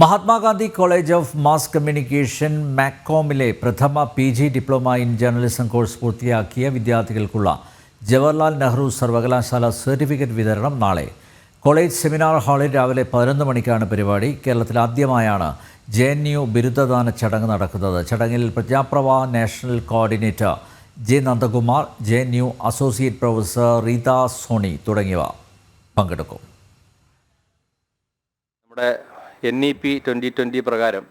Mahatma Gandhi college of mass communication മാക്കോമിലെ പ്രഥമ P G diploma in journalism course പൂർത്തിയാക്കിയ വിദ്യാർത്ഥികൾക്കുള്ള ജവഹർലാൽ നെഹ്റു സർവകലാശാല സർട്ടിഫിക്കറ്റ് വിതരണം നാളെ. കോളേജ് സെമിനാർ ഹാളിൽ രാവിലെ പതിനൊന്ന് മണിക്കാണ് പരിപാടി. കേരളത്തിൽ ആദ്യമായാണ് ജെ എൻ യു ബിരുദദാന ചടങ്ങ് നടക്കുന്നത്. ചടങ്ങിൽ Prajna Pravah national coordinator J Nandakumar J N U associate professor Reetha Soni തുടങ്ങിയവ പങ്കെടുക്കും. നമ്മുടെ N E P twenty twenty പ്രകാരം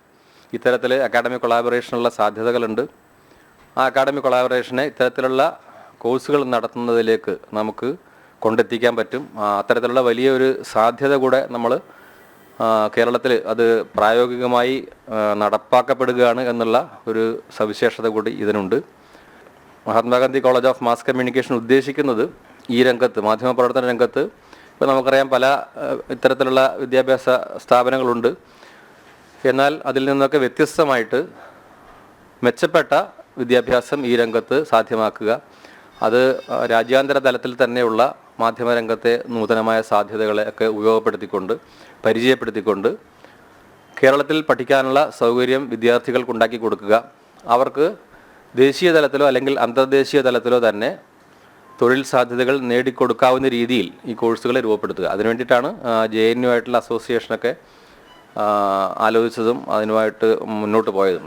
ഇത്തരത്തിൽ അക്കാഡമിക് കൊളാബറേഷനുള്ള സാധ്യതകളുണ്ട്. ആ അക്കാഡമിക് കൊളാബറേഷനെ ഇത്തരത്തിലുള്ള കോഴ്സുകൾ നടത്തുന്നതിലേക്ക് നമുക്ക് കൊണ്ടെത്തിക്കാൻ പറ്റും. അത്തരത്തിലുള്ള വലിയൊരു സാധ്യത കൂടെ നമ്മൾ കേരളത്തിൽ അത് പ്രായോഗികമായി നടപ്പാക്കപ്പെടുകയാണ് എന്നുള്ള ഒരു സവിശേഷത കൂടി ഇതിനുണ്ട്. Mahatma Gandhi college of mass communication ഉദ്ദേശിക്കുന്നത് ഈ രംഗത്ത് മാധ്യമപ്രവർത്തന രംഗത്ത് ഇപ്പോൾ നമുക്കറിയാം പല ഇത്തരത്തിലുള്ള വിദ്യാഭ്യാസ സ്ഥാപനങ്ങളുണ്ട്. എന്നാൽ അതിൽ നിന്നൊക്കെ വ്യത്യസ്തമായിട്ട് മെച്ചപ്പെട്ട വിദ്യാഭ്യാസം ഈ രംഗത്ത് സാധ്യമാക്കുക. അത് രാജ്യാന്തര തലത്തിൽ തന്നെയുള്ള മാധ്യമരംഗത്തെ നൂതനമായ സാധ്യതകളെ ഒക്കെ ഉപയോഗപ്പെടുത്തിക്കൊണ്ട് പരിചയപ്പെടുത്തിക്കൊണ്ട് കേരളത്തിൽ പഠിക്കാനുള്ള സൗകര്യം വിദ്യാർത്ഥികൾക്ക് ഉണ്ടാക്കി കൊടുക്കുക. അവർക്ക് ദേശീയ തലത്തിലോ അല്ലെങ്കിൽ അന്തർദേശീയ തലത്തിലോ തന്നെ തൊഴിൽ സാധ്യതകൾ നേടിക്കൊടുക്കാവുന്ന രീതിയിൽ ഈ കോഴ്സുകളെ രൂപപ്പെടുത്തുക. അതിനു വേണ്ടിയിട്ടാണ് ജെ എൻ യു ആയിട്ടുള്ള അസോസിയേഷനൊക്കെ ആലോചിച്ചതും അതിനുമായിട്ട് മുന്നോട്ട് പോയതും.